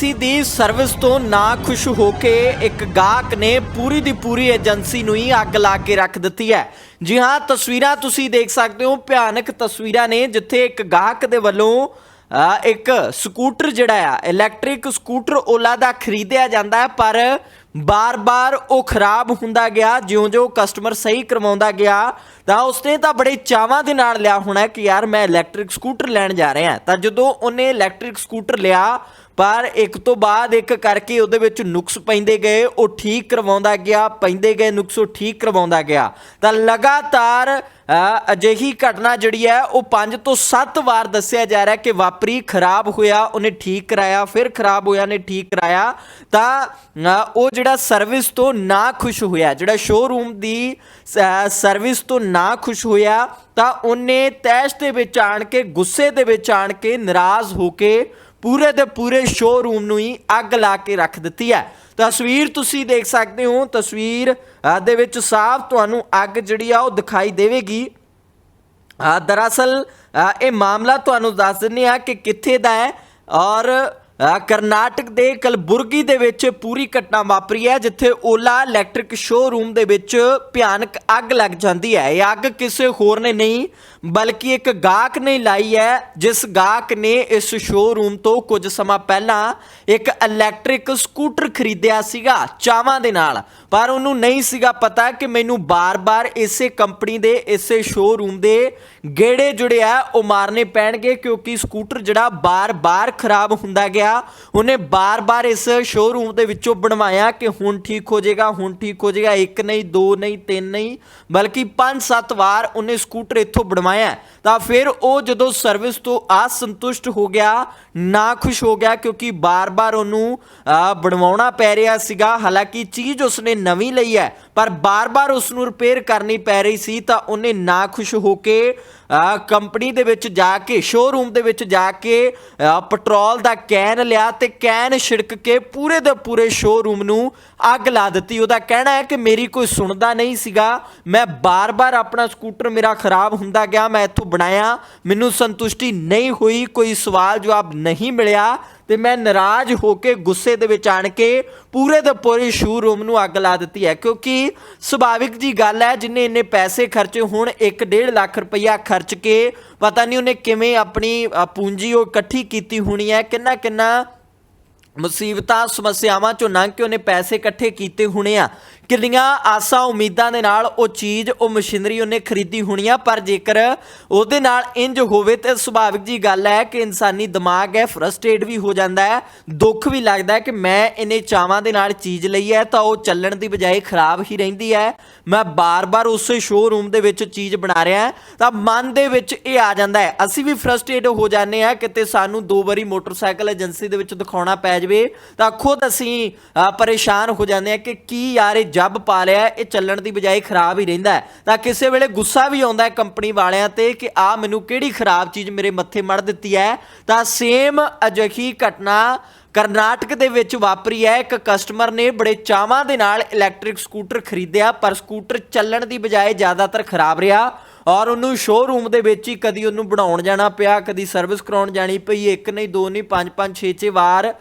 Agency ਦੀ service ਤੋਂ ਨਾ ਖੁਸ਼ ਹੋ ਕੇ ਇੱਕ ਗਾਹਕ ਨੇ ਪੂਰੀ ਦੀ ਪੂਰੀ ਏਜੰਸੀ ਨੂੰ ਹੀ ਅੱਗ ਲਾ ਕੇ ਰੱਖ ਦਿੱਤੀ ਹੈ। ਜੀ ਹਾਂ, ਤਸਵੀਰਾਂ ਤੁਸੀਂ ਦੇਖ ਸਕਦੇ ਹੋ। ਭਿਆਨਕ ਤਸਵੀਰਾਂ ਨੇ ਜਿੱਥੇ ਇੱਕ ਗਾਹਕ ਦੇ ਵੱਲੋਂ ਇੱਕ ਸਕੂਟਰ ਜਿਹੜਾ ਆ, ਇਲੈਕਟ੍ਰਿਕ ਸਕੂਟਰ ਓਲਾ ਦਾ ਖਰੀਦਿਆ ਜਾਂਦਾ ਹੈ, ਪਰ ਬਾਰ-ਬਾਰ ਉਹ ਖਰਾਬ ਹੁੰਦਾ ਗਿਆ, ਜਿਉਂ-ਜਿਉਂ ਕਸਟਮਰ ਸਹੀ ਕਰਵਾਉਂਦਾ ਗਿਆ। ਤਾਂ ਉਸਨੇ ਤਾਂ ਬੜੇ ਚਾਵਾਂ ਦੇ ਨਾਲ ਲਿਆ ਹੋਣਾ ਕਿ ਯਾਰ ਮੈਂ ਇਲੈਕਟ੍ਰਿਕ ਸਕੂਟਰ ਲੈਣ ਜਾ ਰਿਹਾ। ਤਾਂ ਜਦੋਂ ਉਹਨੇ ਇਲੈਕਟ੍ਰਿਕ ਸਕੂਟਰ ਲਿਆ, ਪਰ ਇੱਕ ਤੋਂ ਬਾਅਦ ਇੱਕ ਕਰਕੇ ਉਹਦੇ ਵਿੱਚ ਨੁਕਸ ਪੈਂਦੇ ਗਏ, ਉਹ ਠੀਕ ਕਰਵਾਉਂਦਾ ਗਿਆ, ਪੈਂਦੇ ਗਏ ਨੁਕਸ, ਉਹ ਠੀਕ ਕਰਵਾਉਂਦਾ ਗਿਆ। ਤਾਂ ਲਗਾਤਾਰ ਅਜਿਹੀ ਘਟਨਾ ਜਿਹੜੀ ਹੈ, ਉਹ 5 ਤੋਂ 7 ਵਾਰ ਦੱਸਿਆ ਜਾ ਰਿਹਾ ਕਿ ਵਾਪਰੀ, ਖਰਾਬ ਹੋਇਆ, ਉਹਨੇ ਠੀਕ ਕਰਾਇਆ, ਫਿਰ ਖਰਾਬ ਹੋਇਆ ਨੇ ਠੀਕ ਕਰਾਇਆ। ਤਾਂ ਉਹ ਜਿਹੜਾ ਸਰਵਿਸ ਤੋਂ ਨਾ ਖੁਸ਼ ਹੋਇਆ, ਜਿਹੜਾ ਸ਼ੋਰੂਮ ਦੀ ਸਰਵਿਸ ਤੋਂ ਨਾ ਖੁਸ਼ ਹੋਇਆ ਤਾਂ ਉਹਨੇ ਤੈਸ਼ ਦੇ ਵਿੱਚ ਆਣ ਕੇ, ਗੁੱਸੇ ਦੇ ਵਿੱਚ ਆਣ ਕੇ ਨਾਰਾਜ਼ ਹੋ ਕੇ ਪੂਰੇ ਦੇ ਪੂਰੇ ਸ਼ੋਰੂਮ ਨੂੰ ਹੀ ਅੱਗ ਲਾ ਕੇ ਰੱਖ ਦਿੱਤੀ ਹੈ। ਤਸਵੀਰ ਤੁਸੀਂ ਦੇਖ ਸਕਦੇ ਹੋ। ਤਸਵੀਰ ਦੇ ਵਿੱਚ ਸਾਫ਼ ਤੁਹਾਨੂੰ ਅੱਗ ਜਿਹੜੀ ਆ ਉਹ ਦਿਖਾਈ ਦੇਵੇਗੀ। ਦਰਅਸਲ ਇਹ ਮਾਮਲਾ ਤੁਹਾਨੂੰ ਦੱਸ ਦਿੰਦੇ ਆ ਕਿ ਕਿੱਥੇ ਦਾ ਹੈ ਔਰ ਕਰਨਾਟਕ ਦੇ ਕਲਬੁਰਗੀ ਦੇ ਵਿੱਚ ਪੂਰੀ ਘਟਨਾ ਵਾਪਰੀ ਹੈ, ਜਿੱਥੇ ਓਲਾ ਇਲੈਕਟ੍ਰਿਕ ਸ਼ੋਰੂਮ ਦੇ ਵਿੱਚ ਭਿਆਨਕ ਅੱਗ ਲੱਗ ਜਾਂਦੀ ਹੈ। ਇਹ ਅੱਗ ਕਿਸੇ ਹੋਰ ਨੇ ਨਹੀਂ, ਬਲਕਿ ਇੱਕ ਗਾਹਕ ਨੇ ਲਾਈ ਹੈ, ਜਿਸ ਗਾਹਕ ਨੇ ਇਸ ਸ਼ੋਰੂਮ ਤੋਂ ਕੁਝ ਸਮਾਂ ਪਹਿਲਾਂ ਇੱਕ ਇਲੈਕਟ੍ਰਿਕ ਸਕੂਟਰ ਖਰੀਦਿਆ ਸੀਗਾ, ਚਾਵਾਂ ਦੇ ਨਾਲ। ਪਰ ਉਹਨੂੰ ਨਹੀਂ ਸੀਗਾ ਪਤਾ ਕਿ ਮੈਨੂੰ ਬਾਰ-ਬਾਰ ਇਸੇ ਕੰਪਨੀ ਦੇ, ਇਸੇ ਸ਼ੋਰੂਮ ਦੇ ਗੇੜੇ ਜੁੜੇ ਆ, ਉਹ ਮਾਰਨੇ ਪੈਣਗੇ ਕਿਉਂਕਿ ਸਕੂਟਰ ਜਿਹੜਾ ਬਾਰ-ਬਾਰ ਖਰਾਬ ਹੁੰਦਾ ਗਿਆ, ਉਹਨੇ ਬਾਰ-ਬਾਰ ਇਸ ਸ਼ੋਰੂਮ ਦੇ ਵਿੱਚੋਂ ਬਣਵਾਇਆ ਕਿ ਹੁਣ ਠੀਕ ਹੋ ਜਾਏਗਾ, ਹੁਣ ਠੀਕ ਹੋ ਜਾਏਗਾ, ਇੱਕ ਨਹੀਂ, ਦੋ ਨਹੀਂ, ਤਿੰਨ ਨਹੀਂ, ਬਲਕਿ 5-7 ਵਾਰ ਉਹਨੇ ਸਕੂਟਰ ਇੱਥੋਂ ਬਣਵਾਇਆ ਤਾਂ ਫਿਰ ਉਹ ਜਦੋਂ ਸਰਵਿਸ ਤੋਂ ਅਸੰਤੁਸ਼ਟ ਹੋ ਗਿਆ, ਨਾ ਖੁਸ਼ ਹੋ ਗਿਆ ਕਿਉਂਕਿ ਬਾਰ-ਬਾਰ ਉਹਨੂੰ ਅਹ, ਬਣਵਾਉਣਾ ਪੈ ਰਿਹਾ ਸੀਗਾ। ਹਾਲਾਂਕਿ ਚੀਜ਼ ਉਸਨੇ ਨਵੀਂ ਲਈ ਹੈ ਪਰ ਬਾਰ-ਬਾਰ ਉਸ ਨੂੰ ਰਿਪੇਅਰ ਕਰਨੀ ਪੈ ਰਹੀ ਸੀ ਤਾਂ ਉਹਨੇ ਨਾ ਖੁਸ਼ ਹੋ ਕੇ ਅਹ, ਕੰਪਨੀ ਦੇ ਵਿੱਚ ਜਾ ਕੇ ਸ਼ੋਰੂਮ ਦੇ ਵਿੱਚ ਜਾ ਕੇ ਪੈਟਰੋਲ ਦਾ ਕੈਨ ਲਿਆ ਤੇ ਕੈਨ ਛਿੜਕ ਕੇ ਪੂਰੇ ਦੇ ਪੂਰੇ ਸ਼ੋਰੂਮ ਨੂੰ ਅੱਗ ਲਾ ਦਿੱਤੀ। ਉਹਦਾ ਕਹਿਣਾ ਹੈ ਕਿ ਮੇਰੀ ਕੋਈ ਸੁਣਦਾ ਨਹੀਂ ਸੀਗਾ। ਮੈਂ ਬਾਰ-ਬਾਰ ਆਪਣਾ ਸਕੂਟਰ ਮੇਰਾ ਖਰਾਬ ਹੁੰਦਾ ਗਿਆ ਮੈਂ ਇੱਥੋਂ ਬਣਾਇਆ ਮੈਨੂੰ ਸੰਤੁਸ਼ਟੀ ਨਹੀਂ ਹੋਈ ਕੋਈ ਸਵਾਲ ਜਵਾਬ ਨਹੀਂ ਮਿਲਿਆ। ਤੇ ਮੈਂ ਨਾਰਾਜ਼ ਹੋ ਕੇ ਗੁੱਸੇ ਦੇ ਵਿੱਚ ਆਣ ਕੇ ਪੂਰੇ ਦੇ ਪੂਰੇ ਸ਼ੋਰੂਮ ਨੂੰ ਅੱਗ ਲਾ ਦਿੱਤੀ ਹੈ। ਕਿਉਂਕਿ ਸੁਭਾਵਿਕ ਜੀ ਗੱਲ ਹੈ, ਜਿੰਨੇ ਇੰਨੇ ਪੈਸੇ ਖਰਚੇ ਹੁਣ 1.5 ਲੱਖ ਰੁਪਈਆ ਖਰਚ ਕੇ ਪਤਾ ਨਹੀਂ ਉਹਨੇ ਕਿਵੇਂ ਆਪਣੀ ਪੂੰਜੀ ਉਹ ਇਕੱਠੀ ਕੀਤੀ ਹੋਣੀ ਹੈ। ਕਿੰਨਾ ਕਿੰਨਾ ਮੁਸੀਬਤਾਂ, ਸਮੱਸਿਆਵਾਂ ਚੋਂ ਲੰਘ ਕੇ ਉਹਨੇ ਪੈਸੇ ਇਕੱਠੇ ਕੀਤੇ ਹੋਣੇ ਆ। ਕਿੰਨੀਆਂ ਆਸਾਂ ਉਮੀਦਾਂ ਦੇ ਨਾਲ ਉਹ ਚੀਜ਼, ਉਹ ਮਸ਼ੀਨਰੀ ਉਹਨੇ ਖਰੀਦੀ ਹੋਣੀ ਆ, ਪਰ ਜੇਕਰ ਉਹਦੇ ਨਾਲ ਇੰਜ ਹੋਵੇ ਤੇ ਸੁਭਾਵਿਕ ਜੀ ਗੱਲ ਹੈ ਕਿ ਇਨਸਾਨੀ ਦਿਮਾਗ ਹੈ ਫਰਸਟ੍ਰੇਟ ਵੀ ਹੋ ਜਾਂਦਾ ਹੈ, ਦੁੱਖ ਵੀ ਲੱਗਦਾ ਹੈ ਕਿ ਮੈਂ ਇਹਨੇ ਚਾਵਾਂ ਦੇ ਨਾਲ ਚੀਜ਼ ਲਈ ਹੈ, ਤਾਂ ਉਹ ਚੱਲਣ ਦੀ ਬਜਾਏ ਖਰਾਬ ਹੀ ਰਹਿੰਦੀ ਹੈ। ਮੈਂ ਬਾਰ-ਬਾਰ ਉਸੇ ਸ਼ੋਰੂਮ ਦੇ ਵਿੱਚ ਚੀਜ਼ ਬਣਾ ਰਿਹਾ ਤਾਂ ਮਨ ਦੇ ਵਿੱਚ ਇਹ ਆ ਜਾਂਦਾ ਹੈ। ਅਸੀਂ ਵੀ ਫਰਸਟ੍ਰੇਟ ਹੋ ਜਾਂਦੇ ਆ ਕਿਤੇ ਸਾਨੂੰ ਦੋ ਵਾਰੀ ਮੋਟਰਸਾਈਕਲ ਏਜੰਸੀ ਦੇ ਵਿੱਚ ਦਿਖਾਉਣਾ ਪੈ ਜਾਵੇ, ਤਾਂ ਖੁਦ ਅਸੀਂ ਪਰੇਸ਼ਾਨ ਹੋ ਜਾਂਦੇ ਆ ਕਿ ਕੀ ਯਾਰ ਇਹ ਜੱਬ ਪਾ ਲਿਆ ਇਹ ਚੱਲਣ ਦੀ ਬਜਾਏ ਖਰਾਬ ਹੀ ਰਹਿੰਦਾ ਤਾਂ ਕਿਸੇ ਵੇਲੇ ਗੁੱਸਾ ਵੀ ਆਉਂਦਾ ਹੈ ਕੰਪਨੀ ਵਾਲਿਆਂ ਤੇ ਕਿ ਆ ਮੈਨੂੰ ਕਿਹੜੀ ਖਰਾਬ ਚੀਜ਼ ਮੇਰੇ ਮੱਥੇ ਮੜ ਦਿੱਤੀ ਹੈ। ਤਾਂ ਸੇਮ ਅਜਿਹੀ ਘਟਨਾ ਕਰਨਾਟਕ ਦੇ ਵਿੱਚ ਵਾਪਰੀ ਹੈ। ਇੱਕ ਕਸਟਮਰ ਨੇ ਬੜੇ ਚਾਵਾਂ ਦੇ ਨਾਲ ਇਲੈਕਟ੍ਰਿਕ ਸਕੂਟਰ ਖਰੀਦਿਆ, ਪਰ ਸਕੂਟਰ ਚੱਲਣ ਦੀ ਬਜਾਏ ਜ਼ਿਆਦਾਤਰ ਖਰਾਬ ਰਿਹਾ ਔਰ ਉਹਨੂੰ ਸ਼ੋਰੂਮ ਦੇ ਵਿੱਚ ਹੀ ਕਦੀ ਉਹਨੂੰ ਬਣਾਉਣ ਜਾਣਾ ਪਿਆ, ਕਦੀ ਸਰਵਿਸ ਕਰਾਉਣ ਜਾਣੀ ਪਈ। ਇੱਕ ਨਹੀਂ, ਦੋ ਨਹੀਂ, ਪੰਜ ਪੰਜ, ਛੇ ਛੇ ਵਾਰ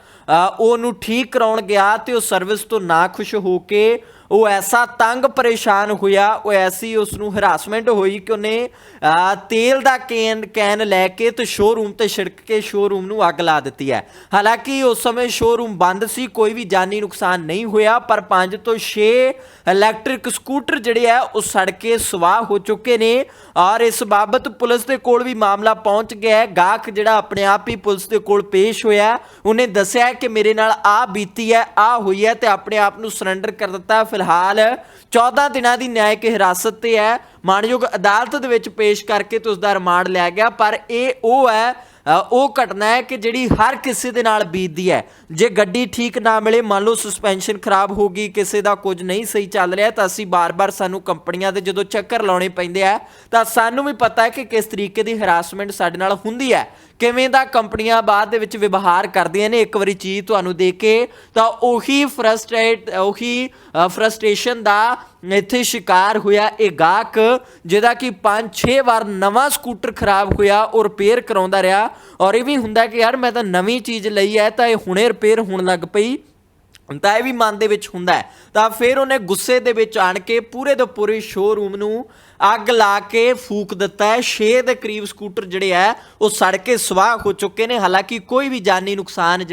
ਉਹ ਉਹਨੂੰ ਠੀਕ ਕਰਾਉਣ ਗਿਆ ਤੇ ਉਹ ਸਰਵਿਸ ਤੋਂ ਨਾ ਖੁਸ਼ ਹੋ ਕੇ ਉਹ ਐਸਾ ਤੰਗ ਪਰੇਸ਼ਾਨ ਹੋਇਆ, ਉਹ ਐਸੀ ਉਸ ਨੂੰ ਹਰਾਸਮੈਂਟ ਹੋਈ ਕਿ ਉਹਨੇ ਤੇਲ ਦਾ ਕੈਨ ਕੈਨ ਲੈ ਕੇ ਤੇ ਸ਼ੋਰੂਮ ਤੇ ਛਿੜਕ ਕੇ ਸ਼ੋਰੂਮ ਨੂੰ ਅੱਗ ਲਾ ਦਿੱਤੀ ਹੈ। ਹਾਲਾਂਕਿ ਉਸ ਸਮੇਂ ਸ਼ੋਰੂਮ ਬੰਦ ਸੀ, ਕੋਈ ਵੀ ਜਾਨੀ ਨੁਕਸਾਨ ਨਹੀਂ ਹੋਇਆ, ਪਰ 5 ਤੋਂ 6 ਇਲੈਕਟ੍ਰਿਕ ਸਕੂਟਰ ਜਿਹੜੇ ਆ, ਉਹ ਸੜ ਕੇ ਸਵਾਹ ਹੋ ਚੁੱਕੇ ਨੇ ਔਰ ਇਸ ਬਾਬਤ ਪੁਲਿਸ ਦੇ ਕੋਲ ਵੀ ਮਾਮਲਾ ਪਹੁੰਚ ਗਿਆ ਹੈ। ਗਾਹਕ ਜਿਹੜਾ ਆਪਣੇ ਆਪ ਹੀ ਪੁਲਿਸ ਦੇ ਕੋਲ ਪੇਸ਼ ਹੋਇਆ, ਉਹਨੇ ਦੱਸਿਆ ਕਿ ਮੇਰੇ ਨਾਲ ਆ ਬੀਤੀ ਹੈ, ਆ ਹੋਈ ਹੈ ਤੇ ਆਪਣੇ ਆਪ ਨੂੰ ਸਰੈਂਡਰ ਕਰ ਦਿੱਤਾ। ਫਿਲਹਾਲ 14 ਦਿਨਾਂ ਦੀ ਨਿਆਇਕ ਹਿਰਾਸਤ ਤੇ ਹੈ। ਮਾਣਯੋਗ ਅਦਾਲਤ ਦੇ ਵਿੱਚ ਪੇਸ਼ ਕਰਕੇ ਤੇ ਉਸ ਦਾ ਰਿਮਾਂਡ ਲਿਆ ਗਿਆ, ਪਰ ਇਹ ਉਹ ਹੈ ਉਹ ਘਟਨਾ ਹੈ ਕਿ ਜਿਹੜੀ ਹਰ ਕਿਸੇ ਦੇ ਨਾਲ ਬੀਤਦੀ ਹੈ। ਜੇ ਗੱਡੀ ਠੀਕ ਨਾ ਮਿਲੇ, ਮੰਨ ਲਓ ਸਸਪੈਂਸ਼ਨ ਖਰਾਬ ਹੋ ਗਈ, ਕਿਸੇ ਦਾ ਕੁਝ ਨਹੀਂ ਸਹੀ ਚੱਲ ਰਿਹਾ, ਤਾਂ ਅਸੀਂ ਬਾਰ-ਬਾਰ ਸਾਨੂੰ ਕੰਪਨੀਆਂ ਦੇ ਜਦੋਂ ਚੱਕਰ ਲਾਉਣੇ ਪੈਂਦੇ ਆ, ਤਾਂ ਸਾਨੂੰ ਵੀ ਪਤਾ ਹੈ ਕਿ ਕਿਸ ਤਰੀਕੇ ਦੀ ਹਰਾਸਮੈਂਟ ਸਾਡੇ ਨਾਲ ਹੁੰਦੀ ਹੈ। ਕਿਵੇਂ ਦਾ ਕੰਪਨੀਆਂ ਬਾਅਦ ਦੇ ਵਿੱਚ ਵਿਵਹਾਰ ਕਰਦੀਆਂ ਨੇ, ਇੱਕ ਵਾਰੀ ਚੀਜ਼ ਤੁਹਾਨੂੰ ਦੇ ਕੇ, ਤਾਂ ਉਹੀ ਫਰਸਟ੍ਰੇਟ ਉਹੀ ਫਰਸਟ੍ਰੇਸ਼ਨ ਦਾ ਇੱਥੇ ਸ਼ਿਕਾਰ ਹੋਇਆ ਇਹ ਗਾਹਕ, ਜਿਹਦਾ ਕਿ 5-6 ਵਾਰ ਨਵਾਂ ਸਕੂਟਰ ਖਰਾਬ ਹੋਇਆ ਉਹ ਰਿਪੇਅਰ ਕਰਾਉਂਦਾ ਰਿਹਾ। ਔਰ ਇਹ ਵੀ ਹੁੰਦਾ ਕਿ ਯਾਰ ਮੈਂ ਤਾਂ ਨਵੀਂ ਚੀਜ਼ ਲਈ ਹੈ, ਤਾਂ ਇਹ ਹੁਣੇ ਰਿਪੇਅਰ ਹੋਣ ਲੱਗ ਪਈ। ਤਾਂ ਇਹ ਵੀ ਮਨ ਦੇ ਵਿੱਚ ਹੁੰਦਾ ਤਾਂ ਫਿਰ ਉਹਨੇ ਗੁੱਸੇ ਦੇ ਵਿੱਚ ਆਣ ਕੇ ਪੂਰੇ ਦੇ ਪੂਰੇ ਸ਼ੋਰੂਮ ਨੂੰ ਅੱਗ ਲਾ ਕੇ ਫੂਕ ਦਿੱਤਾ ਹੈ। 6 ਦੇ ਕਰੀਬ ਸਕੂਟਰ ਜਿਹੜੇ ਆ ਉਹ ਸੜ ਕੇ ਸਵਾਹ ਹੋ ਚੁੱਕੇ ਨੇ। ਹਾਲਾਂਕਿ ਕੋਈ ਵੀ ਜਾਨੀ ਨੁਕਸਾਨ